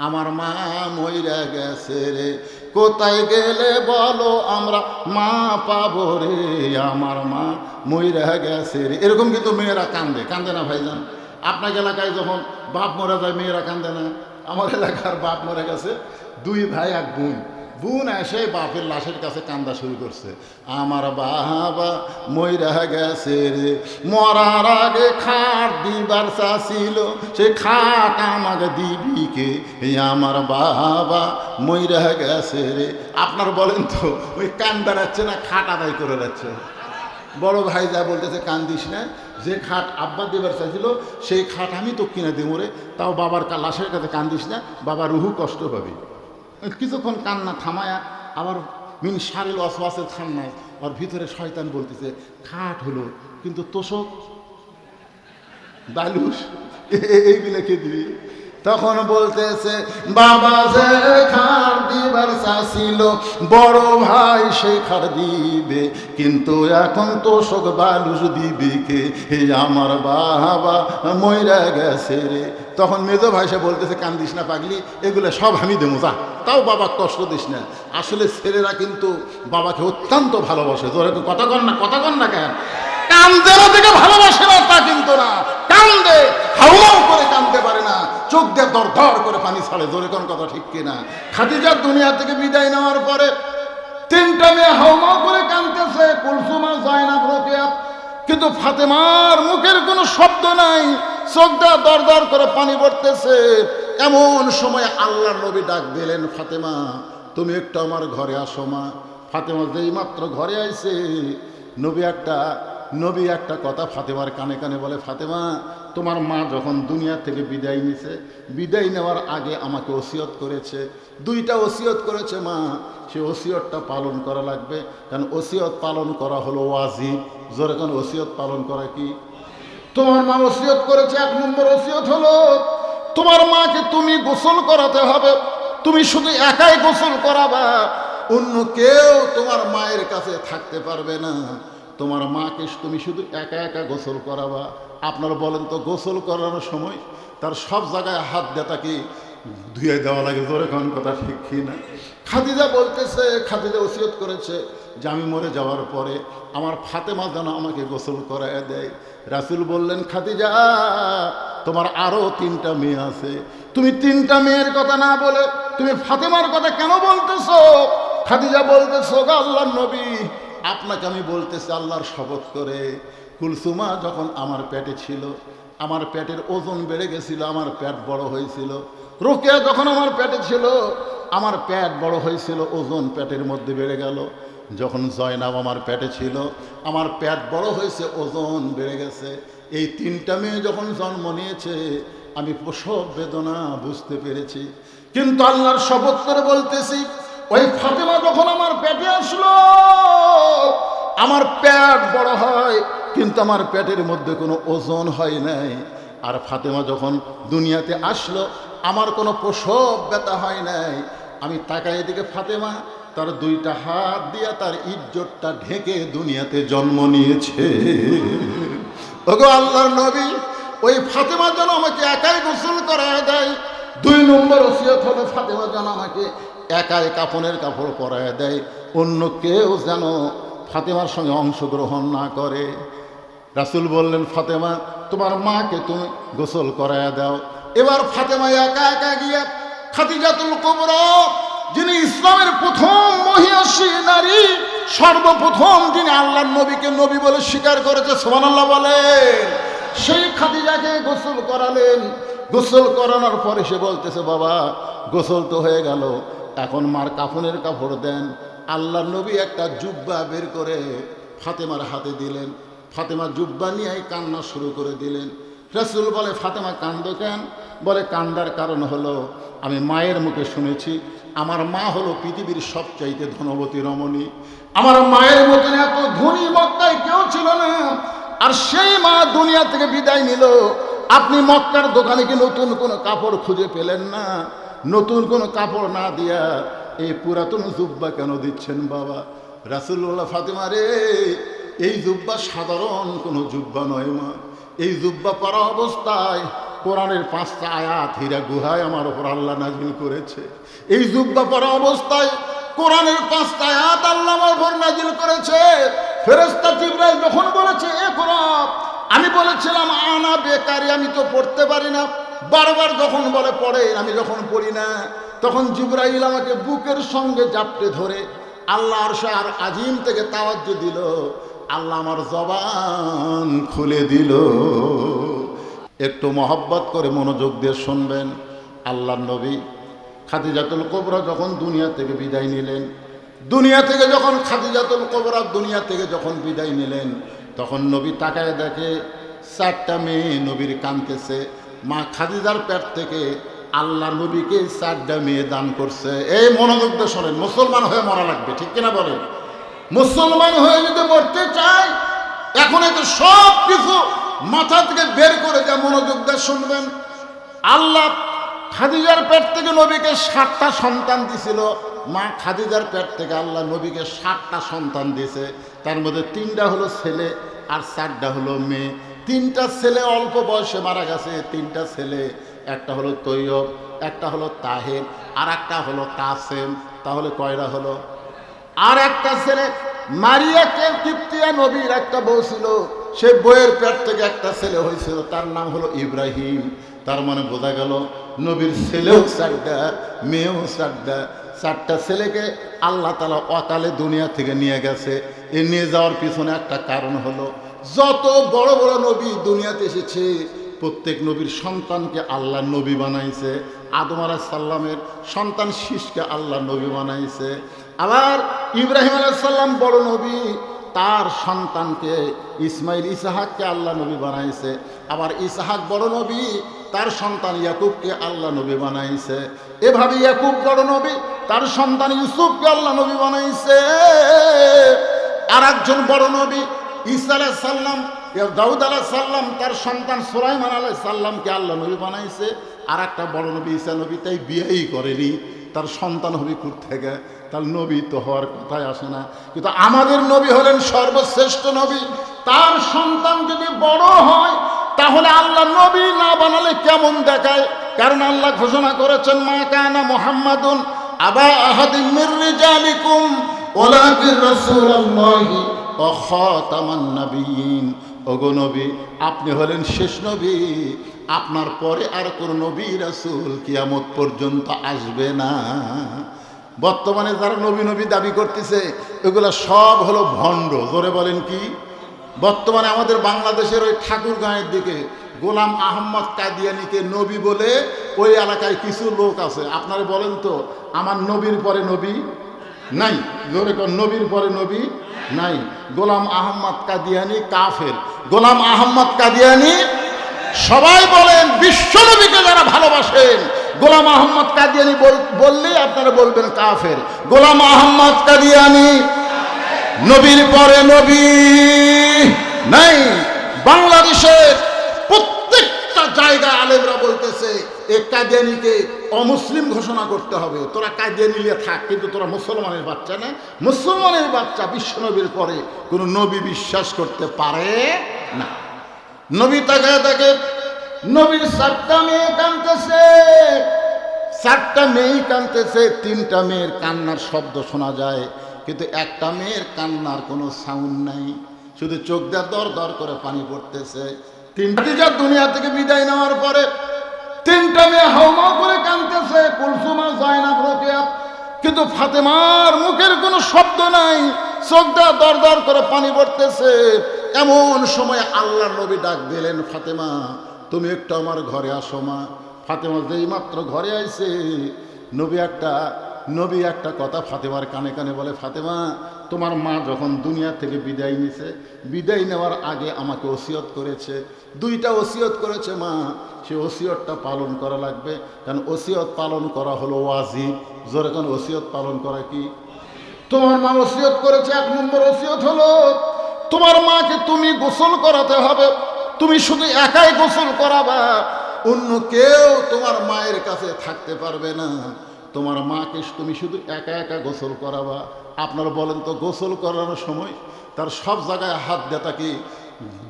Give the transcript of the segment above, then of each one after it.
আমার মা মইরা গেছে রে। কোথায় গেলে বলো আমরা? মা পাবো রে, আমার মা মইরা গেছে রে। এরকম কিন্তু মেয়েরা কান্দে। কান্দে না ভাইজান? আপনার এলাকায় যখন বাপ মরে যায়, মেয়েরা কান্দে না? আমার এলাকার বাপ মরে গেছে। দুই ভাই, এক বোন। বোন এসে বাপের লাশের কাছে কান্দা শুরু করছে। আমার বাবা মইরা গেছে রে। মরার আগে খাট দিবার চাছিল সে খাট আমাকে দিবি কে? আমার বাবা মইরা গেছে রে। আপনার বলেন তো, ওই কান্দা বেড়াচ্ছে না খাট আদায় করে যাচ্ছে বড় ভাই যা বলতেছে, কান্দিস না। যে খাট আব্বা দেবার চাইছিল সেই খাট আমি তো কিনে দেবো রে। তাও বাবার লাশের কাছে কান্দিস না। বাবা রুহু কষ্ট পাবি। কিছুক্ষণ কান্না থামায়া আবার মিন সারিল অসওয়াসের খান্নায় ওর ভিতরে শয়তান বলতেছে, খাট হলো, কিন্তু তোষক বালুস এইগুলো কে দিবি? তখন বলতেছে, বাবা যে খার দিবার চাছিল বড় ভাই সে খার দিবে, কিন্তু এখন তোষক বালুস দিবে কে? আমার বাবা মইরা গেছে রে। তখন মেজো ভাই সে বলতেছে, কান্দিস না পাগলি, এগুলো সব আমি দেবো, যা। তাও বাবা কষ্ট দিস না। আসলে ছেলেরা কিন্তু বাবাকে অত্যন্ত ভালোবাসে। জোরে কথা কর না, কথা কর না কেন? কান্দে না থেকে ভালোবাসে না, তা কিন্তু না। কান্দে, হাউমাউ করে কান্দতে পারে না। চোখ দিয়ে দর দর করে পানি ছাড়ে জোরে কোন কথা ঠিক কিনা? খাদিজার দুনিয়া থেকে বিদায় নেওয়ার পরে তিনটা মেয়ে হাউমাউ করে কান্দতেছে কুলসুমা জয়নাব রোকেয়া। কিন্তু ফাতেমার মুখের কোনো শব্দ নাই। চোখ দিয়ে দর দর করে পানি পড়তেছে। এমন সময় আল্লাহর নবী ডাক দিলেন, ফাতেমা, তুমি একটু আমার ঘরে আসো মা। ফাতেমা যেই মাত্র ঘরে আইছে, নবী একটা নবী একটা কথা ফাতেমার কানে কানে বলে, ফাতেমা, তোমার মা যখন দুনিয়া থেকে বিদায় নিছে, বিদায় নেওয়ার আগে আমাকে ওসিয়ত করেছে। দুইটা ওসিয়ত করেছে মা, সে ওসিয়তটা পালন করা লাগবে। কারণ ওসিয়ত পালন করা হলো ওয়াজিব। জোরে কারণ ওসিয়ত পালন করা কি? তোমার মা ওসিয়ত করেছে, এক নম্বর ওসিয়ত হলো, তোমার মাকে তুমি গোসল করাতে হবে, তুমি শুধু একাই গোসল করাবা, অন্য কেউ তোমার মায়ের কাছে থাকতে পারবে না। তোমার মাকে তুমি শুধু একা একা গোসল করাবা। আপনারা বলেন তো, গোসল করানোর সময় তার সব জায়গায় হাত দিয়ে তাকে ধুয়ে দেওয়া লাগে? জোরে কোন কথা ঠিক না? খাদিজা বলতেছে, খাদিজা ওসিয়ত করেছে যে আমি মরে যাওয়ার পরে আমার ফাতেমা যেন আমাকে গোসল করায় দেয়। রাসুল বললেন, খাদিজা, তোমার আরও তিনটা মেয়ে আছে। তুমি তিনটা মেয়ের কথা না বলে তুমি ফাতেমার কথা কেন বলতেছো? খাদিজা বলতেছো, গো আল্লাহর নবী, আপনাকে আমি বলতেছি আল্লাহর শপথ করে। কুলসুমা যখন আমার পেটে ছিল, আমার পেটের ওজন বেড়ে গেছিল, আমার পেট বড় হয়েছিল। রোকেয়া যখন আমার পেটে ছিল, আমার পেট বড় হয়েছিল, ওজন পেটের মধ্যে বেড়ে গেল। যখন জয়নাব আমার পেটে ছিল, আমার পেট বড় হয়েছে, ওজন বেড়ে গেছে। এই তিনটা মেয়ে যখন জন্ম নিয়েছে, আমি প্রসব বেদনা বুঝতে পেরেছি। কিন্তু আল্লাহর শপথ করে বলতেছি, ওই ফাতেমা যখন আমার পেটে আসলো, আমার পেট বড় হয়, কিন্তু আমার পেটের মধ্যে কোনো ওজন হয় নাই। আর ফাতেমা যখন দুনিয়াতে আসলো, আমার কোনো প্রসব ব্যথা হয় নাই। আমি তাকাই এদিকে, ফাতেমা তার দুইটা হাত দিয়া তার ইজ্জতটা ঢেকে দুনিয়াতে জন্ম নিয়েছে। ওগো আল্লাহর নবী, ওই ফাতেমা যেন আমাকে একাই গোসল করায় দেয়, দুই নম্বর ওসিয়ত হলো ফাতেমা যেন আমাকে একাই কাপনের কাপড় পরায় দেয়। অন্য কেউ যেন ফাতেমার সঙ্গে অংশগ্রহণ না করে। রাসুল বললেন, ফাতেমা, তোমার মাকে তুমি গোসল করায় দাও। এবার ফাতেমা একা একা গিয়া খাদিজাতুল কুবরা যিনি ইসলামের প্রথম মহিয়াসী নারী, সর্বপ্রথম যিনি আল্লাহর নবীকে নবী বলে স্বীকার করেছে সোহানাল্লাহ বলেন। সেই খাদিজাকে গোসল করালেন। গোসল করানোর পরে সে বলতেছে, বাবা, গোসল তো হয়ে গেল। এখন মার কাফনের কাপড় দেন। আল্লাহর নবী একটা জুব্বা বের করে ফাতেমার হাতে দিলেন। ফাতেমা জুব্বা নিয়ে কান্না শুরু করে দিলেন। রসুল বলে, ফাতেমা, কান্দ কেন? বলে, কান্দার কারণ হলো, আমি মায়ের মুখে শুনেছি, আমার মা হলো পৃথিবীর সবচাইতে ধনবতী রমণী। আমার মায়ের মতন এত ধনী মক্কায় কেউ ছিল না। আর সেই মা দুনিয়া থেকে বিদায় নিল। আপনি মক্কার দোকানে কি নতুন কোনো কাপড় খুঁজে পেলেন না? নতুন কোনো কাপড় না দিয়া এই পুরাতন জুব্বা কেন দিচ্ছেন বাবা? রাসুল্লাহ ফাতেমা রে, এই জুব্বা সাধারণ কোনো জুব্বা নয় মা। এই জুব্বা পরা অবস্থায় কোরআনের পাঁচটা আয়াত হীরা গুহায় আমার ওপর আল্লাহ নাজিল করেছে। এই যুব্বা পরা অবস্থায় কোরআনের পাঁচটা আয়াত আল্লাহ আমার ওপর নাজিল করেছে। ফেরেস্তা জিব্রাইল যখন বলেছে, এ কোরআন, আমি বলেছিলাম, আনা বেকারি, আমি তো পড়তে পারি না। বারবার যখন বলে, পড়ে, আমি যখন পড়ি না। তখন জিব্রাইল আমাকে বুকের সঙ্গে জাপটে ধরে আল্লাহ আরশা আর আজিম থেকে তাওয়াজ্য দিল। আল্লাহ আমার জবান খুলে দিল। একটু মহব্বত করে মনোযোগ দিয়ে শুনবেন আল্লাহ নবী খাদিজাতুল কোবরা যখন দুনিয়া থেকে বিদায় নিলেন, দুনিয়া থেকে যখন খাদিজাতুল কোবরা দুনিয়া থেকে যখন বিদায় নিলেন, তখন নবী তাকায় দেখে চারটা মেয়ে নবীর কানতেছে মা খাদিজার পেট থেকে আল্লাহ নবীকে চারটা মেয়ে দান করছে। এই মনোযোগ দিয়ে শোনেন, মুসলমান হয়ে মরা লাগবে, ঠিক কিনা বলেন? মুসলমান হয়ে যদি মরতে চায়, এখন তো সব কিছু মাথা থেকে বের করে দেয় মনোযোগ দিয়ে শুনবেন। আল্লাহ খাদিজার পেট থেকে নবীকে সাতটা সন্তান দিছিল। মা খাদিজার পেট থেকে আল্লাহ নবীকে সাতটা সন্তান দিয়েছে। তার মধ্যে তিনটা হলো ছেলে আর চারটা হলো মেয়ে। তিনটা ছেলে অল্প বয়সে মারা গেছে, তিনটা ছেলে, একটা হলো তৈয়ব, একটা হলো তাহের আর একটা হলো কাসেম। তাহলে কয়টা হলো? আর একটা ছেলে, মারিয়াকে তৃপ্তিয়া নবীর একটা বউ ছিল। সে বইয়ের পেট থেকে একটা ছেলে হয়েছিল, তার নাম হলো ইব্রাহিম। তার মানে বোঝা গেল, নবীর ছেলেও চারটা মেয়েও চারটা চারটা ছেলেকে আল্লাহ তালা অকালে দুনিয়া থেকে নিয়ে গেছে। এ নিয়ে যাওয়ার পিছনে একটা কারণ হলো, যত বড় বড় নবী দুনিয়াতে এসেছে, প্রত্যেক নবীর সন্তানকে আল্লাহ নবী বানাইছে। আদম আলাহ সাল্লামের সন্তান শীষকে আল্লাহ নবী বানাইছে। আবার ইব্রাহিম আলাহ সাল্লাম বড় নবী, তার সন্তানকে ইসমাইল ইসাহাককে আল্লাহ নবী বানাইছে। আবার ইসাহাক বড় নবী, তার সন্তান ইয়াকুবকে আল্লাহ নবী বানাইছে। এভাবে ইয়াকুব বড় নবী, তার সন্তান ইউসুফকে আল্লাহ নবী বানাইছে। আর একজন বড় নবী, ঈসা আলাহ সাল্লাম দাউদ আলাহ সাল্লাম তার সন্তান সুলাইমান আলাহ সাল্লামকে আল্লাহ নবী বানাইছে। আর একটা বড় নবী ঈসা নবী তাই বিয়েই করেনি। তার সন্তান হবে কুর থেকে? তার নবী তো হওয়ার কথাই আসে না। কিন্তু আমাদের নবী হলেন সর্বশ্রেষ্ঠ নবী। তার সন্তান যদি বড় হয়, তাহলে আল্লাহ নবী না বানালে কেমন দেখায়? কারণ আল্লাহ ঘোষণা করেছেন, মা কানা মোহাম্মদুন আবা আহাদিন মির রিজালিকুম ওলাকির রাসূলুল্লাহি ওয়া খাতামান নাবিয়িন ওগো নবী, আপনি হলেন শেষ নবী। আপনার পরে আর কোন নবী রাসুল কিয়ামত পর্যন্ত আসবে না। বর্তমানে যারা নবী নবী দাবি করতেছে, এগুলা সব হলো ভণ্ড। জোরে বলেন কি? বর্তমানে আমাদের বাংলাদেশের ওই ঠাকুর গাঁয়ের দিকে গোলাম আহম্মদ কাদিয়ানিকে নবী বলে ওই এলাকায় কিছু লোক আছে। আপনারা বলেন তো, আমার নবীর পরে নবী? নাই। জোরে কর, নবীর পরে নবী নাই। গোলাম আহম্মদ কাদিয়ানি কাফের। গোলাম আহম্মদ কাদিয়ানি, সবাই বলেন বিশ্বনবীকে যারা ভালোবাসেন। গোলাম আহম্মদ কাদিয়ানি বললেই আপনারা বলবেন কাফের। গোলাম আহম্মদ কাদিয়ানি, নবীর পরে নবী নাই। বাংলাদেশের প্রত্যেকটা জায়গা আলেমরা বলতেছে এ কাদিয়ানিকে অমুসলিম ঘোষণা করতে হবে। তোরা কাদিয়ানি নিয়ে থাক, কিন্তু তোরা মুসলমানের বাচ্চা না। মুসলমানের বাচ্চা বিশ্বনবীর পরে কোনো নবী বিশ্বাস করতে পারে না। নবী তাকায় তাকে নবীর সাতটা মেয়ে কানতেছে চারটা মেয়েই কানতেছে তিনটা মেয়ের কান্নার শব্দ শোনা যায়, কিন্তু একটা মেয়ের কান্নার কোনো সাউন্ড নাই। শুধু চোখ দিয়ে দর দর করে পানি পড়তেছে। তিনটি যা দুনিয়া থেকে বিদায় নেওয়ার পরে তিনটা মেয়ে হাউমাউ করে কানতেছে কুলসুমা জয়না রোকেয়া কিন্তু ফাতেমার মুখের কোনো শব্দ নাই চোখ দিয়ে দর দর করে পানি পড়তেছে। এমন সময় আল্লাহ নবী ডাক দিলেন, ফাতেমা, তুমি একটু আমার ঘরে আসো মা। ফাতেমা যেই মাত্র ঘরে আইছে, নবী একটা নবী একটা কথা ফাতেমার কানে কানে বলে, ফাতেমা, তোমার মা যখন দুনিয়া থেকে বিদায় নিছে, বিদায় নেওয়ার আগে আমাকে ওসিয়ত করেছে। দুইটা ওসিয়ত করেছে মা। সে ওসিয়তটা পালন করা লাগবে। কারণ ওসিয়ত পালন করা হলো ওয়াজিব। জোরে কারণ ওসিয়ত পালন করা কি? তোমার মা ওসিয়ত করেছে, এক নম্বর ওসিয়ত হলো, তোমার মাকে তুমি গোসল করাতে হবে। তুমি শুধু একাই গোসল করাবা, অন্য কেউ তোমার মায়ের কাছে থাকতে পারবে না। তোমার মাকে তুমি শুধু একা একা গোসল করাবা। আপনারা বলেন তো, গোসল করানোর সময় তার সব জায়গায় হাত দেয় তাকে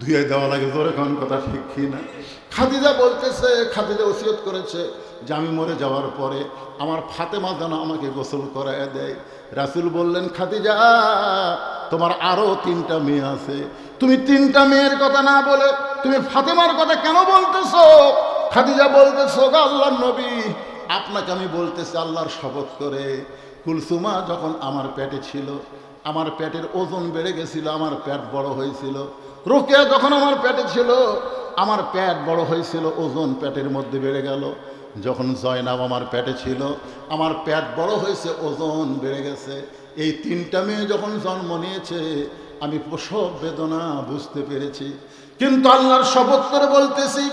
ধুয়ে দেওয়া লাগে জোরে কোন কথা ঠিক কি না? খাদিজা বলতেছে, খাদিজা ওসিয়ত করেছে যে আমি মরে যাওয়ার পরে আমার ফাতেমা যেন আমাকে গোসল করায় দেয়। রাসুল বললেন, খাদিজা, তোমার আরও তিনটা মেয়ে আছে। তুমি তিনটা মেয়ের কথা না বলে তুমি ফাতেমার কথা কেন বলতেছো? খাদিজা বলতেছো গো আল্লাহর নবী, আপনাকে আমি বলতেছি আল্লাহর শপথ করে। কুলসুমা যখন আমার পেটে ছিল, আমার পেটের ওজন বেড়ে গেছিল, আমার পেট বড় হয়েছিল রোকেয়া যখন আমার পেটে ছিল, আমার পেট বড় হয়েছিল, ওজন পেটের মধ্যে বেড়ে গেল। যখন জয়নাব আমার পেটে ছিল, আমার পেট বড় হয়েছে, ওজন বেড়ে গেছে। এই তিনটা মেয়ে যখন জন্ম নিয়েছে, আমি প্রসব বেদনা বুঝতে পেরেছি। কিন্তু আল্লাহর শপথ করে বলতেছি,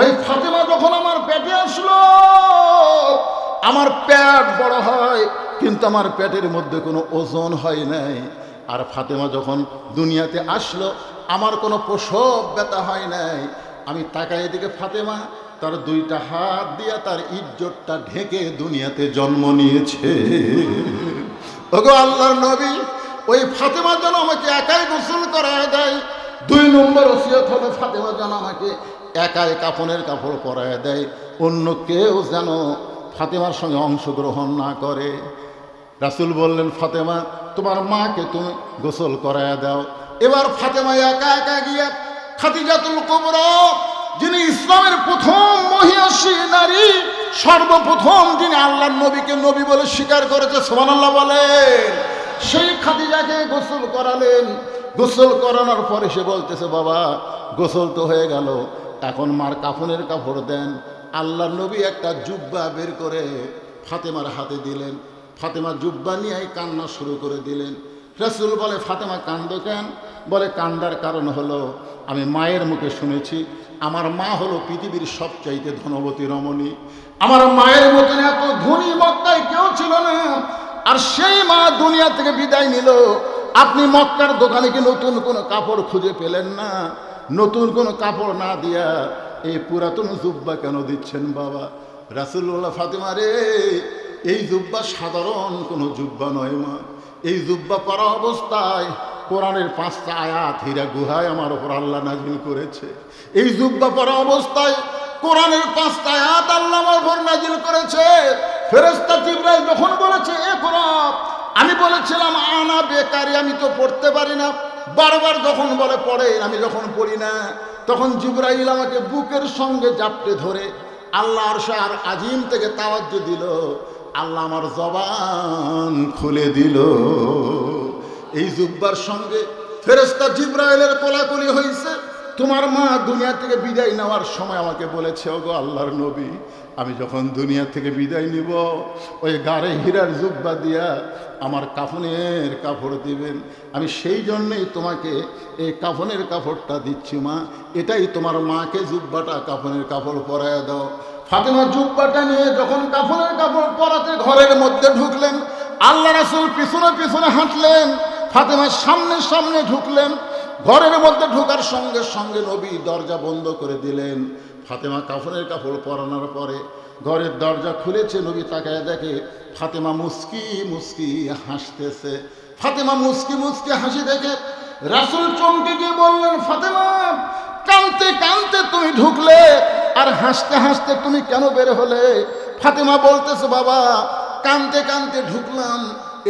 ওই ফাতেমা যখন আমার পেটে আসলো, আমার পেট বড় হয়, কিন্তু আমার পেটের মধ্যে কোনো ওজন হয় নাই। আর ফাতেমা যখন দুনিয়াতে আসলো আমার কোনো প্রসব ব্যথা হয় নাই। আমি তাকাই এদিকে ফাতেমা, তার দুইটা হাত দিয়া তার ইজ্জতটা ঢেকে দুনিয়াতে জন্ম নিয়েছে। ওগো আল্লাহর নবী, ওই ফাতেমা যেন আমাকে একাই গোসল করায় দেয়। দুই নম্বর ওসিয়ত হলো ফাতেমা যেন আমাকে একাই কাপনের কাপড় পরায় দেয়। অন্য কেউ যেন ফাতেমার সঙ্গে অংশগ্রহণ না করে। রাসুল বললেন, ফাতেমা, তোমার মাকে তুমি গোসল করায় দাও। এবার ফাতেমা একা একা গিয়ে খাদিজাতুল কুবরা, যিনি ইসলামের প্রথম মহিয়াসী নারী, সর্বপ্রথম যিনি আল্লাহ নবীকে নবী বলে স্বীকার করেছে সোমানাল্লাহ বলেন। সেই খাদিজাকে গোসল করালেন। গোসল করানোর পরে সে বলতেছে, বাবা, গোসল তো হয়ে গেল। এখন মার কাফনের কাপড় দেন। আল্লাহ নবী একটা জুব্বা বের করে ফাতেমার হাতে দিলেন। ফাতেমা জুব্বা নিয়ে কান্না শুরু করে দিলেন। রসুল বলে, ফাতেমা, কান্দ কেন? বলে, কান্দার কারণ হলো, আমি মায়ের মুখে শুনেছি, আমার মা হলো পৃথিবীর সবচাইতে ধনবতী রমণী। আমার মায়ের মতন এত ধনী মক্কায় কেউ ছিল না। আর সেই মা দুনিয়া থেকে বিদায় নিল। আপনি মক্কার দোকানে কি নতুন কোনো কাপড় খুঁজে পেলেন না? নতুন কোনো কাপড় না দিয়া এই পুরাতন জুব্বা কেন দিচ্ছেন বাবা? রাসুল্লাহ ফাতেমা রে, এই জুব্বা সাধারণ কোনো জুব্বা নয় মা। এই জুব্বা পরা অবস্থায় কোরআনের পাঁচটা আয়াত হীরা গুহায় আমার ওপর আল্লাহ নাজিল করেছে। এই জুব্বা পরা অবস্থায় কোরআনের পাঁচটা আয়াত আল্লাহ আমার উপর নাজিল করেছে। ফেরেস্তা জিব্রাইল যখন বলেছে, এ কোরআন আমি বলেছিলাম, আনা বেকারি, আমি তো পড়তে পারি না। বারবার যখন বলে, পড়ে, আমি যখন পড়ি না। তখন জিব্রাইল আমাকে বুকের সঙ্গে জাপটে ধরে আল্লাহর আর আজিম থেকে তাওয়াজ্য দিল। আল্লাহ আমার জবান খুলে দিল। এই জুব্বার সঙ্গে ফেরেস্তা জিব্রাইলের কোলাকুলি হয়েছে তোমার মা দুনিয়া থেকে বিদায় নেওয়ার সময় আমাকে বলেছে, ওগো আল্লাহর নবী, আমি যখন দুনিয়া থেকে বিদায় নিব, ওই গাড়ে হীরার জুব্বা দিয়া আমার কাফনের কাপড় দিবেন। আমি সেই জন্যই তোমাকে এই কাফনের কাপড়টা দিচ্ছি মা। এটাই তোমার মাকে জুব্বাটা কাফনের কাপড় পরায় দাও। ফাতেমা জুব্বাটা নিয়ে যখন কাফনের কাপড় পরাতে ঘরের মধ্যে ঢুকলেন, আল্লাহ রাসুল পিছনে পিছনে হাঁটলেন, ফাতেমার সামনে সামনে ঢুকলেন, ঘরের মধ্যে ঢোকার সঙ্গে সঙ্গে নবী দরজা বন্ধ করে দিলেন। ফাতেমা কাফনের কাপড় পরানোর পরে ঘরের দরজা খুলেছে, নবী তাকায় দেখে ফাতেমা মুস্কি মুস্কি হাসতেছে। ফাতেমা মুস্কি মুস্কি হাসি দেখে রাসুল চমকে গিয়ে বললেন, ফাতেমা কানতে কানতে তুমি ঢুকলে, আর হাসতে হাসতে তুমি কেন বের হলে? ফাতেমা বলতেছে, বাবা কানতে কানতে ঢুকলাম।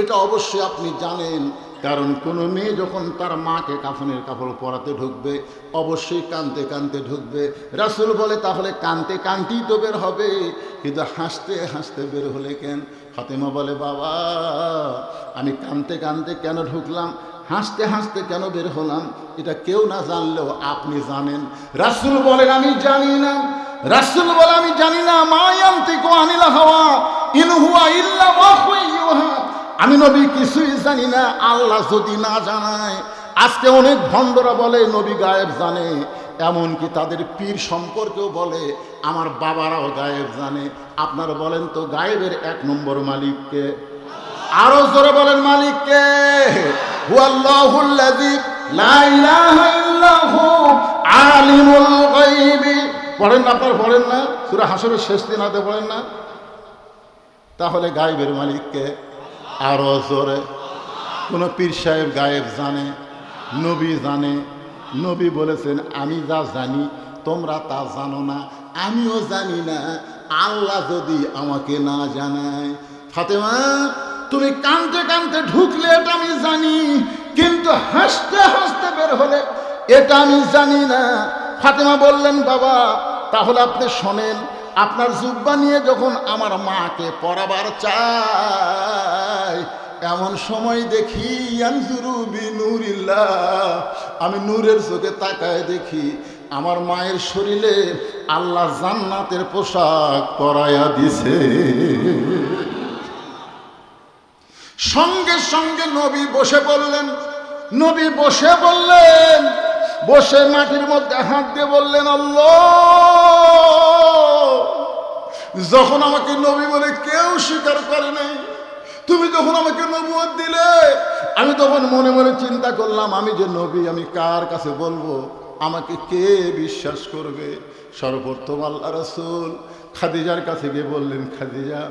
এটা অবশ্যই আপনি জানেন, কারণ কোনো মেয়ে যখন তার মাকে কাফনের কাপড় পরাতে ঢুকবে, অবশ্যই কানতে কানতে ঢুকবে। রাসুল বলে, তাহলে কানতে কানতেই তো বের হবে, কিন্তু হাসতে হাসতে বের হলে কেন? ফাতেমা বলে, বাবা, আমি কানতে কানতে কেন ঢুকলাম? হাসতে হাসতে কেন বের হলাম? এটা কেউ না জানলেও আপনি জানেন। রাসুল বলেন, আমি জানি না। রাসুল বলে আমি জানি না। মায়ান্তি কো আনিলা হাওয়া ইনহুয়া ইল্লা আমি নবী, কিছুই জানি না। আল্লাহ যদি না জানায়, আজকে অনেক ভণ্ডরা বলে, নবী গায়েব জানে। এমনকি তাদের পীর সম্পর্কেও বলে, আমার বাবারাও গায়েব জানে। আপনারা বলেন তো, গায়েবের এক নম্বর মালিককে? আরও জোরে বলেন মালিককে। হুয়াল্লাহুল্লাযী লা ইলাহা ইল্লাহু আলিমুল গায়বি। পড়েন না আপনারা, পড়েন না। সূরা হাসরের শেষ দিনাতে পড়েন না। তাহলে গায়েবের মালিককে আরও জোরে। কোনো পীর সাহেব গায়েব জানে, নবী জানে। নবী বলেছেন, আমি যা জানি, তোমরা তা জানো না। আমিও জানি না। আল্লাহ যদি আমাকে না জানায়। ফাতেমা তুমি কানতে কানতে ঢুকলে এটা আমি জানি, কিন্তু হাসতে হাসতে বের হলে এটা আমি জানি না। ফাতেমা বললেন, বাবা, তাহলে আপনি শোনেন, আপনার জুব্বা নিয়ে যখন আমার মাকে পড়াবার চাই, এমন সময় দেখি আমি নূরের চোখে তাকায় দেখি, আমার মায়ের শরীরে আল্লাহ জান্নাতের পোশাক পরাইয়া দিছে। সঙ্গে সঙ্গে নবী বসে বললেন, নবী বসে বললেন, বসে মাটির মধ্যে হাত দিয়ে বললেন যখন আমাকে নবী বলে কেউ স্বীকার করে নাই, তুমি যখন আমাকে নবুয়ত দিলে, আমি তখন মনে মনে চিন্তা করলাম, আমি যে নবী, আমি কার কাছে বলব? আমাকে কে বিশ্বাস করবে? সর্বপ্রথম আল্লাহ রসুল খাদিজার কাছে গিয়ে বললেন, খাদিজা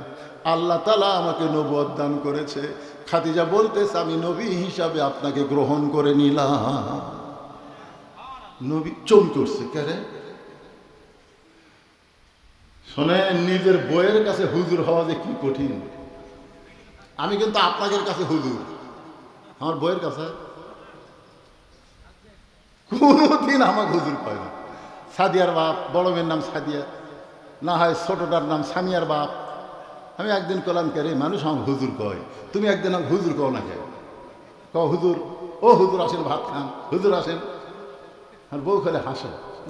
আল্লাহ তালা আমাকে নবুয়ত দান করেছে। খাদিজা বলতেছে, আমি নবী হিসাবে আপনাকে গ্রহণ করে নিলাম। নবী চম করছে কেরে শোনে নিজের বইয়ের কাছে হুজুর হওয়া যে কি কঠিন। আমি কিন্তু আপনাদের কাছে হুজুর। আমার বইয়ের কাছে? কোনোদিন আমাকে হুজুর পায় না। সাদিয়ার বাপ, বড় মেয়ের নাম সাদিয়া। না হয় ছোটটার নাম সামিয়ার বাপ। আমি একদিন কলাম কে রে, মানুষ আমাকে হুজুর কয়। তুমি একদিন আমাকে হুজুর কও না কে? ক হুজুর, ও হুজুর আসেন, ভাত খান, হুজুর আসেন। আর বউ খেলে হাসো।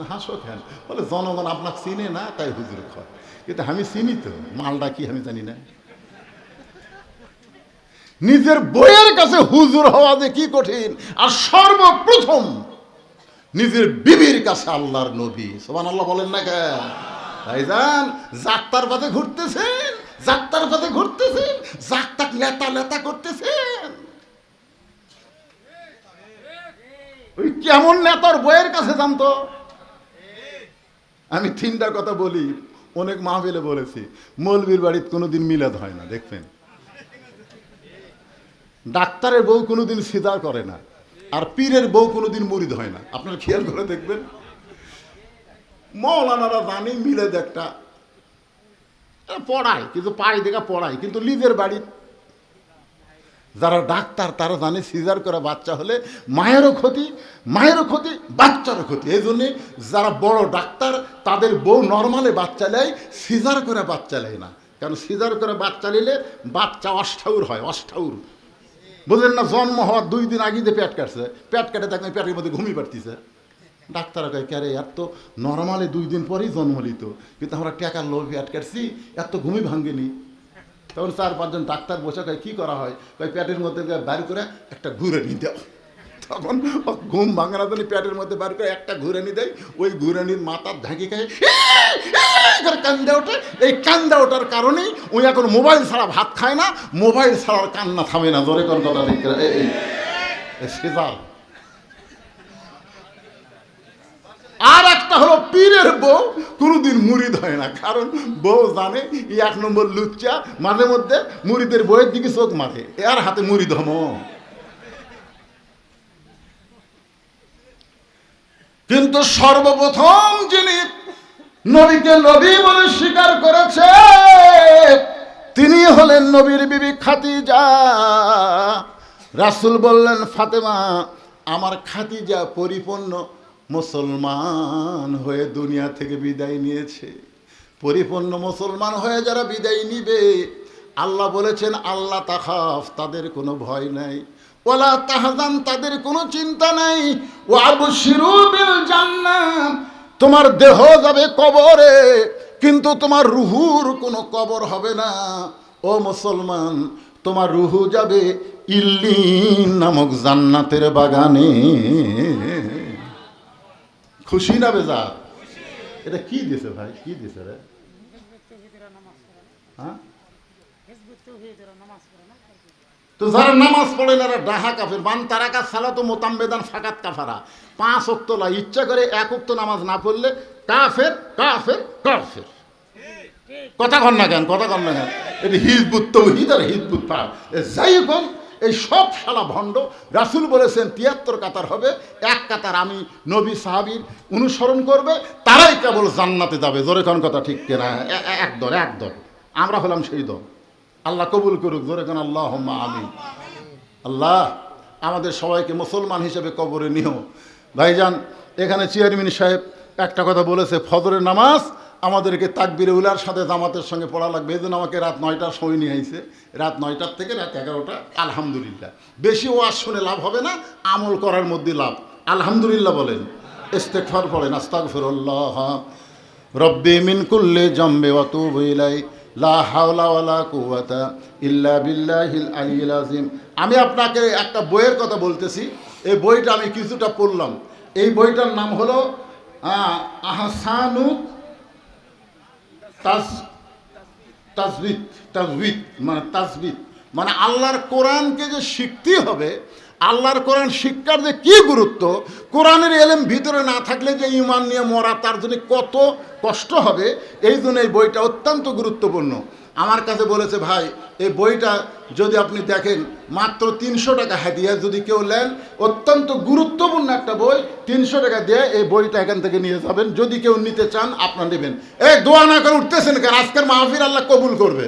হাসো কেন? বলে, জনগণ আপনাকে চিনে না, তাই হুজুর কয়। কিন্তু আমি চিনি তো, মালটা কি আমি জানি না। নিজের বইয়ের কাছে হুজুর হওয়া যে কি কঠিন, আর সর্বপ্রথম নিজের বিবির কাছে আল্লাহর নবী। সোমান আল্লাহ বলেন না কেন? ভাইজান, যাত্রার পথে ঘুরতেছেন? যাত্রার পথে ঘুরতেছেন যাত্রাক লেতা লেতা করতেছেন। ওই কেমন নেতার বইয়ের কাছে জানতো? আমি তিনটা কথা বলি, অনেক মাহফিলে বলেছি মৌলবীর বাড়িতে কোনোদিন মিলাদ হয় না, দেখবেন। ডাক্তারের বউ কোনোদিন সিদার করে না, আর পীরের বউ কোনোদিন মরিদ হয় না। আপনার খেয়াল করে দেখবেন। মৌলানারা জানে মিলে একটা পড়ায়, কিন্তু পাই দেখা পড়ায়, কিন্তু নিজের বাড়ির যারা ডাক্তার, তারা জানে সিজার করে বাচ্চা হলে মায়েরও ক্ষতি মায়েরও ক্ষতি, বাচ্চারও ক্ষতি। এই জন্যে যারা বড় ডাক্তার, তাদের বউ নর্মালে বাচ্চা নেয়, সিজার করে বাচ্চা নেয় না। কারণ সিজার করে বাচ্চা নিলে বাচ্চা অষ্টাউর হয়, অষ্টাউর। বুঝলেন না, জন্ম হওয়ার দুই দিন আগে যে পেট কাটছে, পেট কাটে দেখেন পেটের মধ্যে ঘুমিয়ে পারতিছে ডাক্তার কয় ক্যারে এত নর্মালে দুই দিন পরেই জন্ম লিত কিন্তু আমরা টাকার লোভ পেট কাটছি এত ঘুমই ভাঙ্গেনি তখন চার পাঁচজন ডাক্তার বসে কয় কী করা হয় কয় পেটের মধ্যে বাইর করে একটা ঘুরে নিয়ে দাও তখন ঘুম ভাঙানোর জন্য পেটের মধ্যে বার করে একটা ঘুরে ঘুরানি দেয় ওই ঘুরে ঘুরানির মাথার ঢাকি খায় কান্দা ওঠে এই কান্দা ওঠার কারণেই ওই এখন মোবাইল ছাড়া ভাত খায় না মোবাইল ছাড়ার কান্না থামে না জোরে কোন কথা ঠিক সেজাল আর একটা হলো পীরের বউ, কোনোদিন মুরিদ হয় না। কারণ বউ জানে, এই এক নম্বর লুচ্চা, মাঝে মধ্যে মুড়িদের বইয়ের দিকে চোখ মারে এর হাতে মুড়ি ধম কিন্তু সর্বপ্রথম যিনি নবীকে নবী বলে স্বীকার করেছে, তিনি হলেন নবীর বিবি খাতিজা রাসুল বললেন, ফাতেমা, আমার খাতিজা পরিপূর্ণ মুসলমান হয়ে দুনিয়া থেকে বিদায় নিয়েছে। পরিপূর্ণ মুসলমান হয়ে যারা বিদায় নিবে, আল্লাহ বলেছেন আল্লাহ তাহাফ তাদের কোনো ভয় নাই। ওলা তাহাজান, তাদের কোনো চিন্তা নাই। ও আবু শিরুবিল তোমার দেহ যাবে কবরে, কিন্তু তোমার রুহুর কোনো কবর হবে না। ও মুসলমান, তোমার রুহু যাবে ইল্লিন নামক জান্নাতের বাগানে। খুশি না বেজা এটা কি দিছে ভাই? কি দিছে রে? হ্যাঁ? তো যারা নামাজ পড়ে না ডাহা কাফের। বান তারাকা সালা তো মোতাম্বেদান ফাকাত কাফারা। পাঁচ অক্ত লা ইচ্ছা করে এক অক্ত নামাজ না পড়লে কাফের কাফের কাফের। কথা কন না কেন? কথা কন না কেন? এটা হিজবুত তৌহিদ আর হিজবুত এ যাই হোক এই সব শালা ভণ্ড। রাসুল বলেছেন, তিয়াত্তর কাতার হবে, এক কাতার আমি নবী সাহাবির অনুসরণ করবে, তারাই কেবল জান্নাতে যাবে। জোরে কোন কথা ঠিক কেনা? এক দল এক দল। আমরা হলাম সেই দল। আল্লাহ কবুল করুক, জোরে কোন আল্লাহ আমি আল্লাহ, আমাদের সবাইকে মুসলমান হিসেবে কবরে নিও ভাইজান, এখানে চেয়ারম্যান সাহেব একটা কথা বলেছে, ফজরের নামাজ আমাদেরকে তাকবিরে উলার সাথে জামাতের সঙ্গে পড়া লাগবে। এই আমাকে রাত নয়টার সময় নিয়ে আইছে। রাত নয়টার থেকে রাত এগারোটা। আলহামদুলিল্লাহ। বেশি ওয়াজ শুনে লাভ হবে না আমল করার মধ্যে লাভ। আলহামদুলিল্লাহ বলেন। ইস্তেকফার পড়েন আস্তাগফিরুল্লাহ। রব্বি মিন কুল্লি জম্বে ওয়াতুব ইলাই লা কুওয়াতা ইল্লা আমি আপনাকে একটা বইয়ের কথা বলতেছি। এই বইটা আমি কিছুটা পড়লাম। এই বইটার নাম হলো আহ, আহসানু তাজ তাজবিদ তাজবিদ মানে তাজবিদ মানে আল্লাহর কোরআনকে যে শিখতে হবে, আল্লাহর কোরআন শিক্ষার যে কী গুরুত্ব, কোরআনের এলেম ভিতরে না থাকলে যে ইমান নিয়ে মরা, তার জন্য কত কষ্ট হবে, এই জন্য এই বইটা অত্যন্ত গুরুত্বপূর্ণ। আমার কাছে বলেছে, ভাই, এই বইটা যদি আপনি দেখেন, মাত্র তিনশো টাকা হাদিয়া যদি কেউ নেন, অত্যন্ত গুরুত্বপূর্ণ একটা বই, তিনশো টাকা দিয়ে এই বইটা এখান থেকে নিয়ে যাবেন। যদি কেউ নিতে চান, আপনার নেবেন। এই দোয়া না করে উঠতেছেন কেন? আজকের মাহফির আল্লাহ কবুল করবে।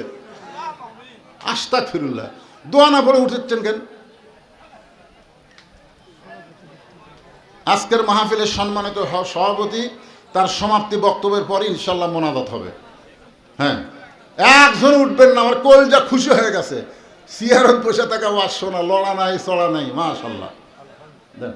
আস্তাক ফিরুল্লাহ দোয়া না পড়ে উঠেছেন কেন? আজকের মাহফিলের সম্মানিত সভাপতি, তার সমাপ্তি বক্তব্যের পরে ইনশাল্লাহ মোনাজাত হবে। হ্যাঁ। একজন উঠবেন না, আমার কলজা খুশি হয়ে গেছে। সিয়ারত বসে থাকা, ওয়াজ শোনা, লড়া নাই, চড়া নাই মাশাল্লাহ দেন।